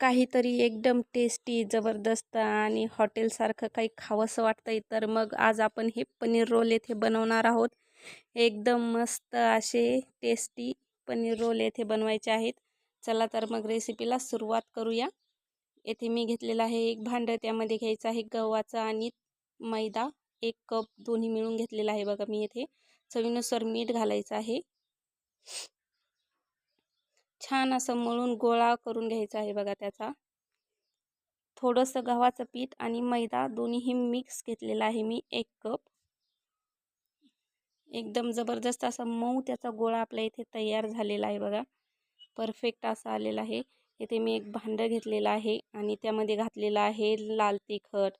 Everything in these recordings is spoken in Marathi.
काहीतरी एकदम टेस्टी जबरदस्त आणि हॉटेलसारखं काही खावंसं वाटतंय तर मग आज आपण हे पनीर रोल येथे बनवणार आहोत. एकदम मस्त असे टेस्टी पनीर रोल येथे बनवायचे आहेत. चला तर मग रेसिपीला सुरुवात करूया. येथे मी घेतलेलं आहे एक भांडं त्यामध्ये घ्यायचं आहे गव्हाचा आणि मैदा. एक कप दोन्ही मिळून घेतलेला आहे बघा मी येथे. चवीनुसार मीठ घालायचं आहे. छान असं मळून गोळा करून घ्यायचा आहे बघा त्याचा. थोडंसं गव्हाचं पीठ आणि मैदा दोन्हीही मिक्स घेतलेला आहे मी एक कप. एकदम जबरदस्त असा मऊ त्याचा गोळा आपल्या इथे तयार झालेला आहे बघा. परफेक्ट असा आलेला आहे. इथे मी एक भांडं घेतलेलं आहे आणि त्यामध्ये घातलेलं आहे लाल तिखट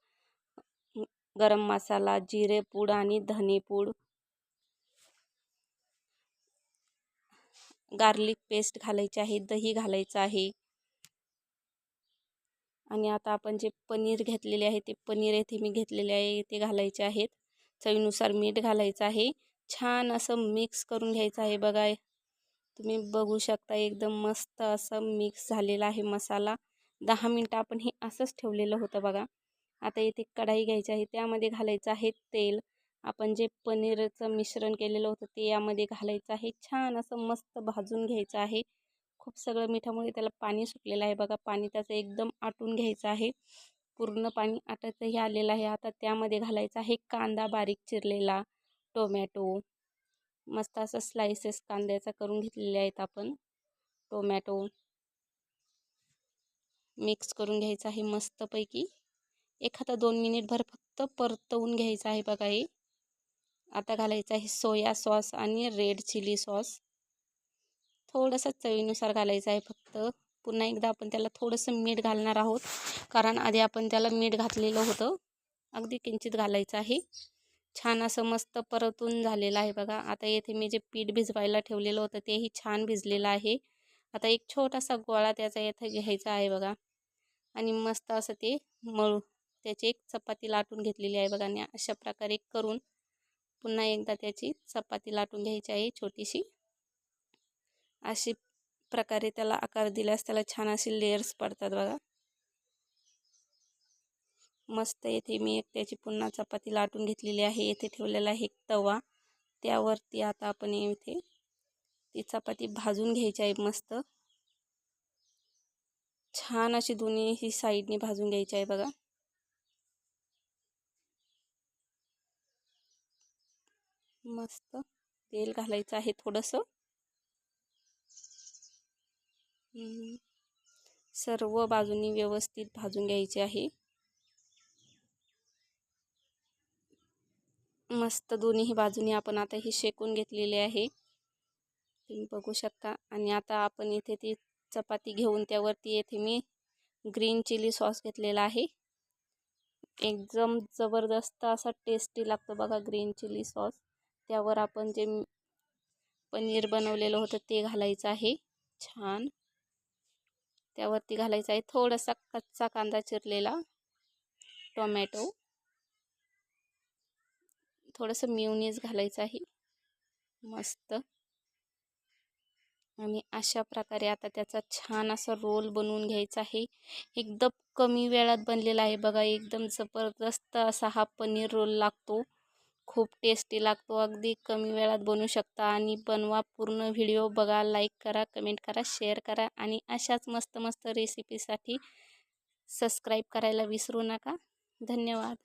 गरम मसाला जिरे पूड आणि धनेपूड गार्लिक पेस्ट घालायची आहे दही घालायचं आहे. आणि आता आपण जे पनीर घेतलेले आहे ते पनीर येथे मी घेतलेले आहे ते घालायचे आहेत. चवीनुसार मीठ घालायचं आहे. छान असं मिक्स करून घ्यायचं आहे बघा. तुम्ही बघू शकता एकदम मस्त असं मिक्स झालेला आहे मसाला. दहा मिनटं आपण हे असंच ठेवलेलं होतं बघा. आता येथे कढाई घ्यायची आहे त्यामध्ये घालायचं आहे तेल. आपण जे पनीरचं मिश्रण केलेलं होतं ते यामध्ये घालायचं आहे. छान असं मस्त भाजून घ्यायचं आहे. खूप सगळं मिठामुळे त्याला पाणी सुटलेलं आहे. बघा पाणी त्याचं एकदम आटून घ्यायचं आहे. पूर्ण पाणी आटतही आलेलं आहे. आता त्यामध्ये घालायचं आहे कांदा बारीक चिरलेला टोमॅटो. मस्त असं स्लायसेस कांद्याचा करून घेतलेले आहेत आपण. टोमॅटो. मिक्स करून घ्यायचं आहे मस्तपैकी. एखादा दोन मिनिटभर फक्त परतवून घ्यायचं आहे बघा हे. आता घालायचं आहे सोया सॉस आणि रेड चिली सॉस. थोडंसं चवीनुसार घालायचं आहे फक्त. पुन्हा एकदा आपण त्याला थोडंसं मीठ घालणार आहोत. कारण आधी आपण त्याला मीठ घातलेलं होतं. अगदी किंचित घालायचं आहे. छान असं मस्त परतून झालेलं आहे बघा. आता येथे मी जे पीठ भिजवायला ठेवलेलं होतं तेही छान भिजलेलं आहे. आता एक छोटासा गोळा त्याचा येथे घ्यायचा आहे बघा. आणि मस्त असं ते मळू त्याची एक चपाती लाटून घेतलेली आहे बघा. आणि अशा प्रकारे करून पुन्हा एकदा त्याची चपाती लाटून घ्यायची आहे छोटीशी. अशी प्रकारे त्याला आकार दिल्यास त्याला छान असे लेयर्स पडतात बघा. मस्त येथे मी एक त्याची पुन्हा चपाती लाटून घेतलेली आहे. येथे ठेवलेला आहे एक तवा. त्यावरती आता आपण येथे ती चपाती भाजून घ्यायची आहे मस्त. छान अशी दोन्ही साईडने भाजून घ्यायची आहे बघा. मस्त तेल घालायचं आहे थोडंसं. सर्व बाजूनी व्यवस्थित भाजून घ्यायचे आहे. मस्त दोन्ही बाजूनी आपण आता ही शेकून घेतलेले आहे. तुम्ही बघू शकता. आणि आता आपण इथे ती चपाती घेऊन त्यावरती येथे मी ग्रीन चिली सॉस घेतलेला आहे. एकदम जबरदस्त असा टेस्टी लागतो बघा ग्रीन चिली सॉस. त्यावर आपण जे पनीर बनवलेलं होतं ते घालायचं आहे. छान. त्यावरती घालायचं आहे. थोडासा कच्चा कांदा चिरलेला. टोमॅटो. थोडंसं म्युनीज घालायचं आहे. मस्त. आणि अशा प्रकारे आता त्याचा छान असा रोल बनवून घ्यायचा आहे. एकदम कमी वेळात बनलेला आहे बघा. एकदम जबरदस्त असा हा पनीर रोल लागतो. खूप टेस्टी लागतो. अगदी कमी वेळात बनवू शकता आणि बनवा. पूर्ण व्हिडिओ बघा लाईक करा कमेंट करा शेअर करा आणि अशाच मस्त मस्त रेसिपीसाठी सबस्क्राईब करायला विसरू नका. धन्यवाद.